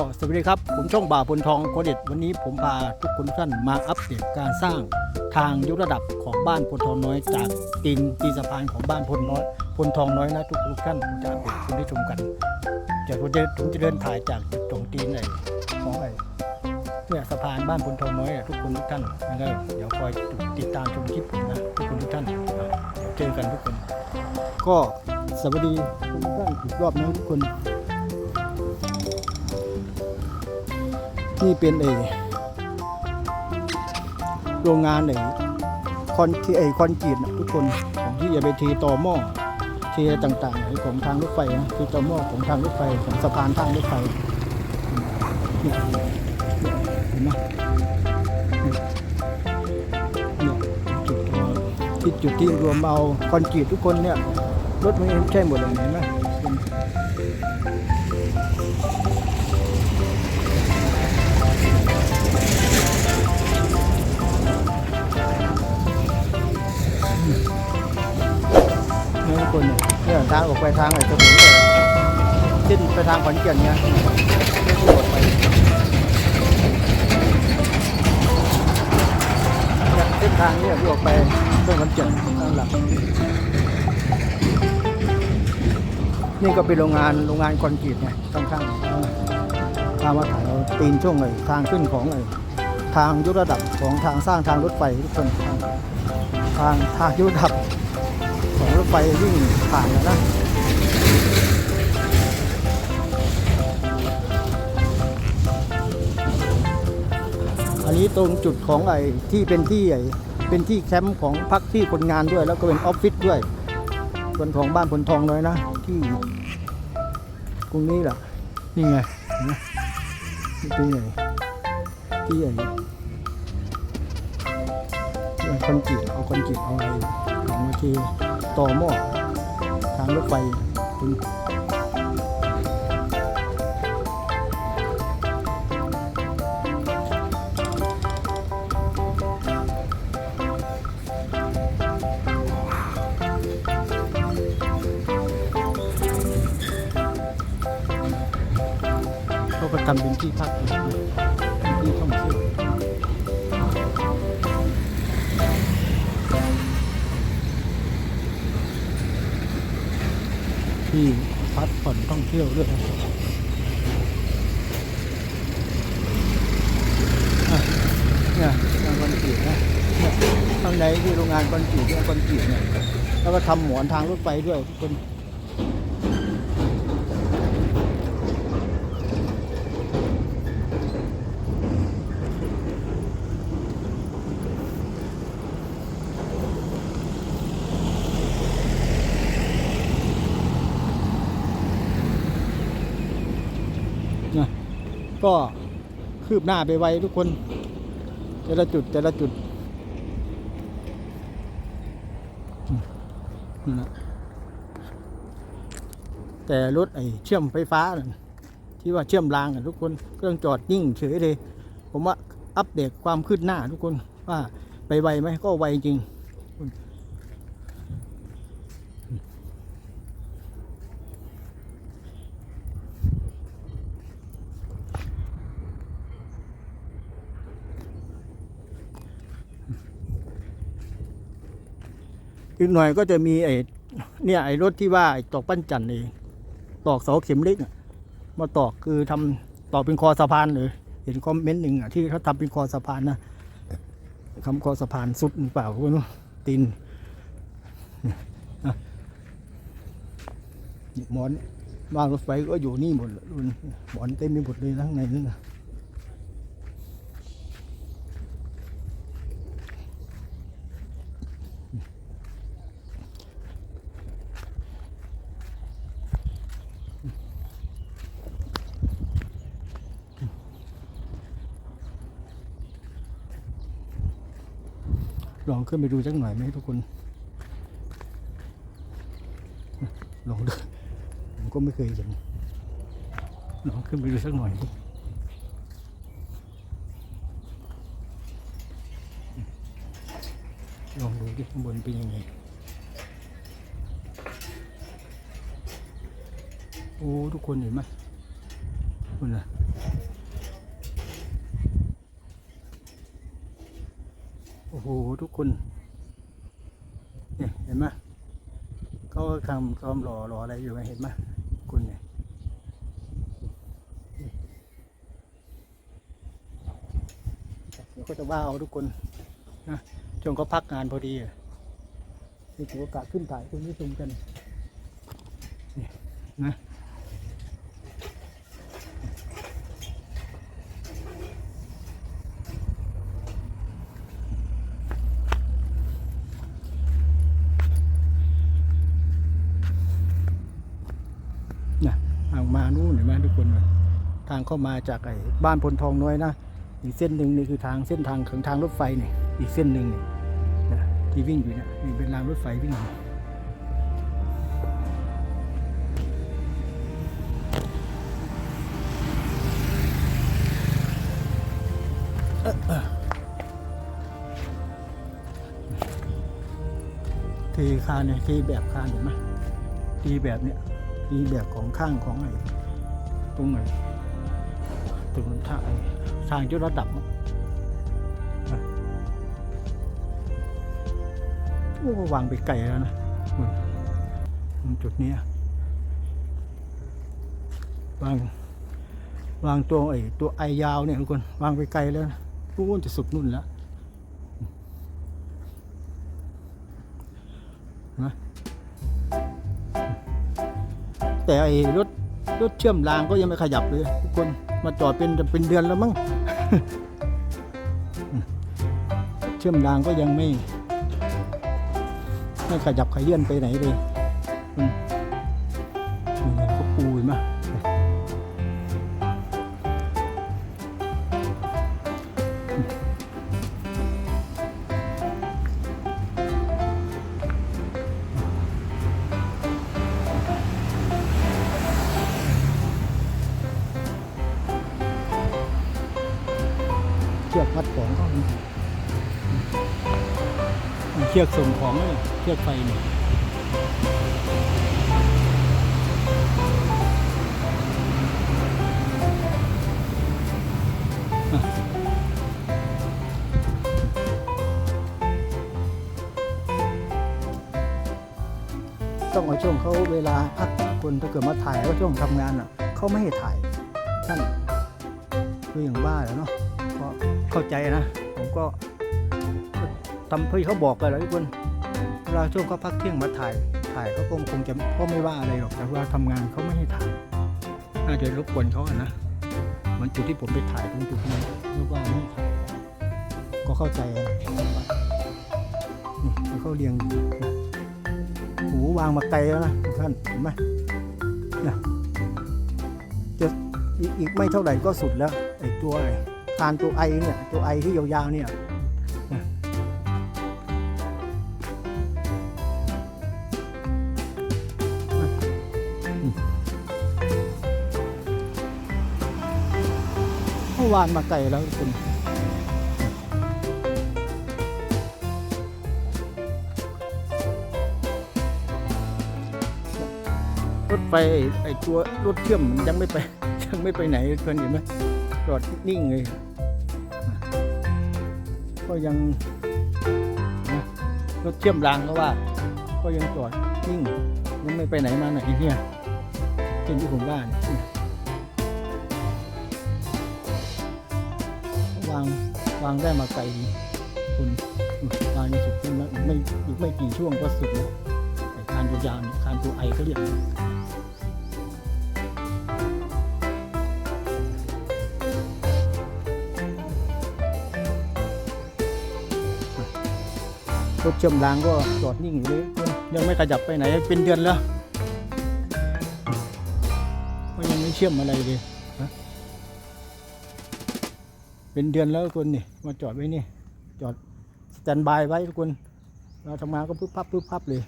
็สวัสดีครับ ผมช่องบ่าพลทองโคเด็ดวันนี้ผมพาทุกคนทุกท่านมาอัปเดตการสร้างทางยกระดับของบ้านพลทองน้อย จากตีนตีสะพานของบ้านพลน้อยพลทองน้อยนะทุกทุกท่านผมจะอัปเดตคุณได้ชมกันเดี๋ยวผมจะผมจะเดินถ่ายจากจุดตรงตีนไหนของไอ้เนี่ยสะพานบ้านพลทองน้อยอะทุกคนทุกท่านนะครับเดี๋ยวคอยติดตามชมคลิปผมนะทุกคนทุกท่านเดี๋ยวเจอกันทุกคน ก็สวัสดีทุกท่านอีกรอบนะทุกคน นี่เป็นเอโรงงานเอคอนที่เอคอนกรีตนะทุกคนของที่จะไปทีต่อหม้อทีต่างๆของทางรถไฟนะทีต่อหม้อของทางรถไฟของสะพานทางรถไฟเนี่ยเห็นไหมเนี่ยจุดรวมที่จุดที่รวมเอาคอนกรีตทุกคนเนี่ยรถมันใช่หมดเลยเห็นไหม คนเนี่ยเนี่ยทางออกไปทางไหนสมุนเลยเส้นไปทางขอนแก่นเนี่ยไม่พูดไปเนี่ยเส้นทางเนี่ยที่ออกไปเส้นขอนแก่นทางหลักนี่ก็เป็นโรงงานโรงงานคอนกรีตเนี่ยข้างๆทางมาถ่ายเราตีนช่วงเลยทางขึ้นของเลยทางยกระดับของทางสร้างทางรถไฟทุกคนทางทางยกระดับ ถไฟวิ่งผ่านแล้วนะอันนี้ตรงจุดของไอ้ที่เป็นที่ไอ้เป็นที่แคมป์ของพักที่คนงานด้วย แล้วก็เป็นออฟฟิศด้วยส่วนของบ้านผลทองน้อยนะ ที่ตรงนี้แหละนี่ไงเห็นไหมนี่ที่ไอ้ที่คอนกรีตเอาคอนกรีตเอาอะไรของมาที ต่อหม้อทางรถไฟตรงเขาก็ทำเป็นที่พัก ท่องเที่ยวด้วยเนี่ยงานคอนกรีตนะเนี่ยข้างในที่โรงงานคอนกรีตเนี่ยคอนกรีตเนี่ยแล้วก็ทำหมอนทางรถไฟด้วยทุกคน นะก็คืบหน้าไปไวทุกคน แต่ละจุดแต่ละจุดนั่นนะแต่รถไอ้เชื่อมไฟฟ้าที่ว่าเชื่อมรางทุกคนเครื่องจอดนิ่งเฉยเลย ผมว่าอัปเดตความคืบหน้าทุกคนว่าไปไวไหมก็ไวจริง อีกหน่อยก็จะมีไอ้เนี่ยไอ้รถที่ว่าตอกปั้นจันทร์เอง ตอกเสาเข็มเล็กมาตอกคือทำตอกเป็นคอสะพานเลยเห็นคอมเมนต์หนึ่งอะที่เขาทำเป็นคอสะพานนะคำคอสะพานสุดหรือเปล่าคุณตีนอะหมอนวางรถไฟก็อยู่นี่หมดเลยหมอนเต็มไปหมดเลยทั้งในนั่นนะ ขึ้นไปดูสักหน่อยไหมทุกคน ลองดูผมก็ไม่เคยเห็นลองขึ้นไปดูสักหน่อยดิลองดูดิข้างบนเป็นยังไง โอ้ ทุกคนเห็นไหมคุณนะ โอ้โห ทุกคนเนี่ยเห็นไหมเขาก็ทำซ้อมรอรออะไรอยู่ไงเห็นไหมคุณเนี่ยเดี๋ยวก็จะว่าเอาทุกคนนะช่วงเขาพักงานพอดีอะนี่ถือโอกาสขึ้นถ่ายคุณผู้ชมกันนี่นะทางมา ทุกคนทางเข้ามาจากไอ้บ้านพลทองน้อยนะอีกเส้นหนึ่งนี่คือทางเส้นทางของทางรถไฟเนี่ยอีกเส้นหนึ่งเนี่ยนะที่วิ่งอยู่เนี่ยนี่เป็นรางรถไฟวิ่งอยู่เทคานเนี่ยเทแบบคานเห็นไหมทีแบบเนี่ยมีแบบของข้างของไอ้ ตรงไหนตรงทางไอ้ทางจุดระดับโอ้วางไปไกลแล้วนะตรงจุดนี้วางวางตัวไอ้ตัวไอยาวเนี่ยทุกคนวางไปไกลแล้วนะนู่นจะสุดนู่นแล้วนะแต่ไอ้รถ รถเชื่อมรางก็ยังไม่ขยับเลย ทุกคนมาจอดเป็นเป็นเดือนแล้วมั้งเชื่อมรางก็ยังไม่ ไม่ขยับขยื่นไปไหนเลย ชือกส่งของเลยเชือกไฟเนี่ยต้องเอาช่วงเขาเวลาพักคนถ้าเกิดมาถ่ายแล้วช่วงทำงานอะเขาไม่ให้ถ่ายท่านคืออย่างบ้าแล้วเนาะก็เข้าใจนะ ผมก็ ทำเพื่อเขาบอกกันแล้วทุกคนเวลาช่วงเขาพักเที่ยงมาถ่าย ถ่ายเขาคงคงจะก็ไม่ว่าอะไรหรอกแต่วลาทำงานเขาไม่ให้ถ่ายน่าจะรบกวนเขาอะนะเหมันจุดที่ผมไปถ่ายตรงจุดนั้นรียกว่าไม่ถ่ายก็เข้าใจนะนี่เขาเรียงหูวางมาไกลแล้วนะทุกท่านเห็นไหมนะจะอีกอีกไม่เท่าไหร่ก็สุดแล้วไอ้ตัวไอ้คานตัวไอเนี่ยตัวไอที่ยาวๆเนี่ย อวานมาไกลแล้วคุณรถไฟไอ้ตัวรถเชื่อมมันยังไม่ไปยังไม่ไปไหนเพื่อนเห็นไหมจอดนิ่งเลย ก็ยังรถเชื่อมรางก็ว่า ก็ยังจอดนิ่งยังไม่ไปไหนมาไหนเนี่ยเช่นที่ผมว่าเนี่ยางได้มาไกลคุณวางในสุดขึ้นแล้วไม่อีกไม่กี่ช่วงก็สุดแล้วคานตัวยาวเนี่คานตัวไอเขาเรียกรถเชื่อมรางก็จอดนิ่งอยู่เลยยังไม่ขยับไปไหนเป็นเดือนแล้วก็ยังไม่เชื่อมอะไรเลย เป็นเดือนแล้วทุกคนนี่มาจอดไว้นี่ จอดสแตนบายไว้ทุกคนเราทำงานก็ปึ๊บพับปึ๊บพับเลย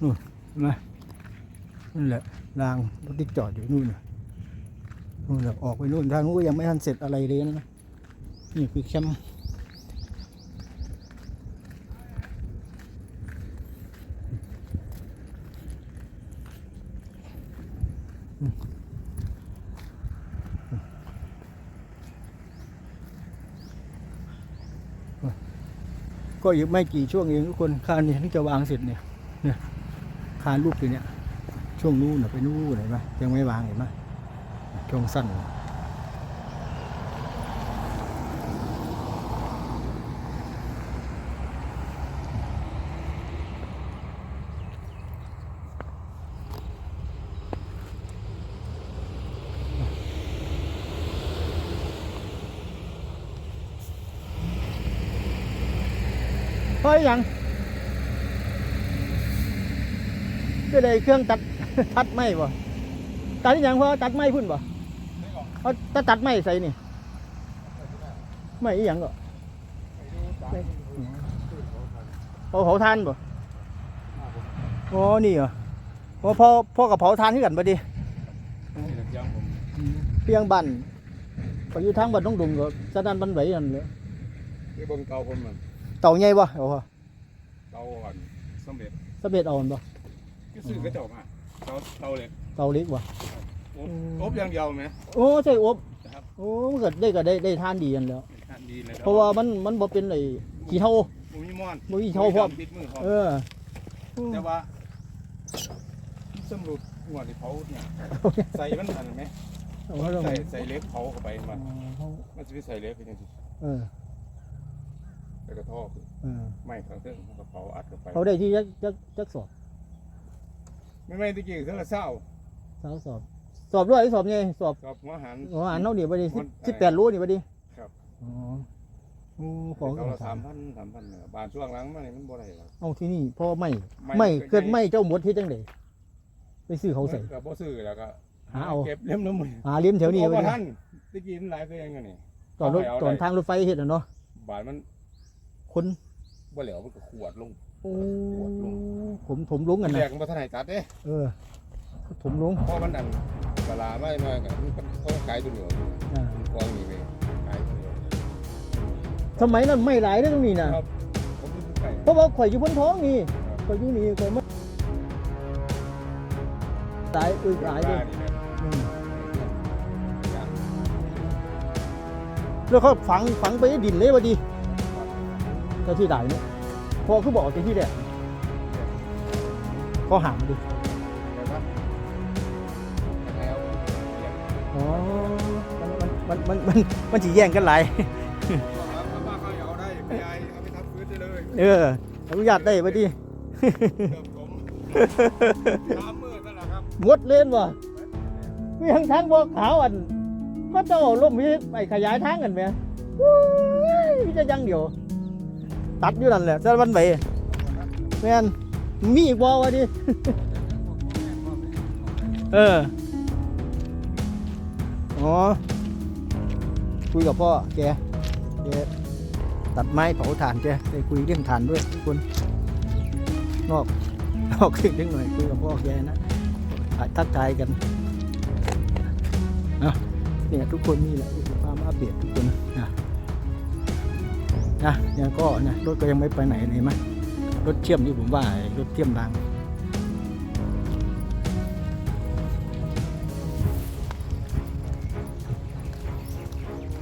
นู่นนไหมนั่นแหละรางรถที่จอดอยู่นู่นน่ะ นู่นออกไปนู่นทางนู้นก็ยังไม่ทันเสร็จอะไรเลยนะนี่คือแคมป์ก็อีกไม่กี่ช่วงเองทุกคนคานนี่ยที่จะวางเสร็จเนี่ยเนี่ยคานลูกอยู่เนี่ยช่วงนู้นไปนู่นเห็นไหมยังไม่วางเห็นไหม ช่วงสั้นเฮ้ยยังก็เลยเครื่องตัด ตัดไม้บ่ตัดอีหยังเพราะตัดไม้พุ่นบ่ เขาตัดตัดไม้ใส่นี่ไม้อีหยังก็เอาเผาทานบ่อ๋อนี่เหรอโอ้พ่อพ่อกับเผาทานที่กันบ่ดินี่แหละยังผมเพียงบันก็อยู่ทางบ้านน้องดุงก็สะดานบันไหวนั่นเลยนี่เบิ่งเตาผมมันเต่าใหญ่บ่โอ้โหเตาอ่อนสำเร็จสะเบ็ดเอาหั่นบ่ก็ซื้อกระจกมาเตาเตาเหล็กเต่าเล็กบ่ อบอบอย่างเดียวไหม โอ้ใช่อบครับ โอ้มันก็ได้ก็ได้ได้ทานดีกันแหล้ว ทานดีเลยเพราะว่ามันมันบ่เป็นไอ้ขี้เถ้าผมมีม่อนบ่มีเท่าพร้อมติดมือพร้อมเออแต่ว่าสำรุปหัวที่เผาเนี่ยใส่มันอันนั้นไหมเอาไว้ลงใส่ใส่เล็กเผาเข้าไปมันมันจะไปใส่เล็กเป็นยังไงเออแล้วก็ท่อคือเออไม้ข้างเครื่องกระเป๋าอัดเข้าไปเขาได้ที่จักจักจักสอบไม่ไม่ตะกี้เท่าละเศร้าสาวสอบ สอบด้วยสอบไงสอบกับหัวหันอ๋ออ่านเท่านี่บ่ดิมัน สิบแปดโลนี่บ่ดิครับอ๋อโอ้ของเท่าละสามพันสามพันเนี่ยบานช่วงหลังมาเนี่ยมันบ่ได้หรอก เอาที่นี่เพราะไม่ไม่ไม่ก็เกิดใหญ่ไม่เจ้าหมดเฮ็ดจังได๋ไปซื้อเขาใส่กับบ่ซื้อแล้วก็หาเอา เก็บเล่มน้ำมือหาเลี้ยมแถวนี้เอาบ่บ่ดิทันตะกี้มันหลายก็ยังไงนี่ตอนรถเอาไปเอาตอนได้ทางรถไฟเฮ็ดอะเนาะบาทมันคนบ่เหลวมันก็ขวดลง โอ้ผมผมลงกันแรนะกมันบ่ทันให้ตัดเด้เออผมลงเพราะมันนั่น เวลาไม่น้อยก็มันก็เขาขายตัวเดียวอยู่อ่ามันกองนี่เว้ยขายตัวเดียวสมัยนั้นไม่หลายเด้อตรงนี้นะครับผมอยู่ไกลเพราะว่าข่อยอยู่บนท้องนี่ครับข่อยอยู่นี่ข่อยมาตายอึหลายเด้อนี่แหละอืมแล้วเขาฝังฝังไปในดินเลยว่าดีเจ้าที่ได้เนี่ยพอคือบอกที่ที่แรกเขาหามดิ มันมันมันมันมันจีแย่งกันหลายว่าว่าเขาเอาได้พี่ไอเอาไปทำฟื้นได้เลยเอออนุญาตได้ว่าดีเติมผมสามมือนั่นแหละครับหมดเล่นว่ะมีทางทางบอกขาวอันก็เจ้าล่มมีไปขยายทางกันไหมอุ้ยมีจะยังเดียวตัดอยู่นั่นแหละจะวันไหวแม่นมีอีกบ่วะดิเออ อ๋อ คุยกับพ่อแกแกตัดไม้เผาถ่านแกไปคุยเรื่องถ่านด้วยทุกคนนอกนอกคลิปนิดหน่อยคุยกับพ่อแกนะถ่ายทักทายกันนะเนี่ยทุกคนนี่แหละความอัปเดตทุกคนนะนะยังก็นะรถก็ยังไม่ไปไหนเลยมั้ยรถเชื่อมที่ผมว่ารถเชื่อมราง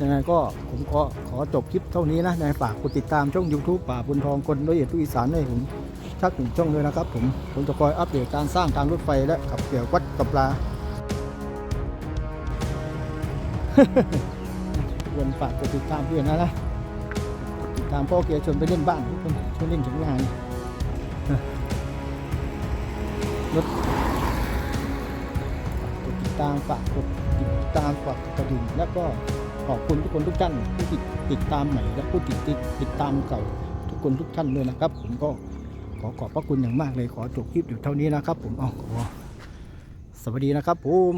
ยังไงก็ผมก็ขอจบคลิปเท่านี้นะยังไงฝากกดติดตามช่อง YouTube ป่าบุญทองคนละเอียดทุกอีสานให้ผมชักหนึ่งช่องด้วยนะครับผมผมจะคอยอัปเดตการสร้างทางรถไฟและขับเกี่ยววัดกับปลาควรฝากกดติดตามด้วยนะนะติดตามพ่อเกียร์ชวนไปเล่นบ้านทุกคนชวนเล่นถึงงานรถกดติดตามฝากกดติดตามฝากกระดิ่งแล้วก็ ขอบคุณทุกคนทุกท่านที่ติดติดตามใหม่และผู้ติดติดติดตามเก่าทุกคนทุกท่านด้วยนะครับ ผมก็ขอขอบพระคุณอย่างมากเลยขอจบคลิปอยู่เท่านี้นะครับ ผมเอาขอสวัสดีนะครับผม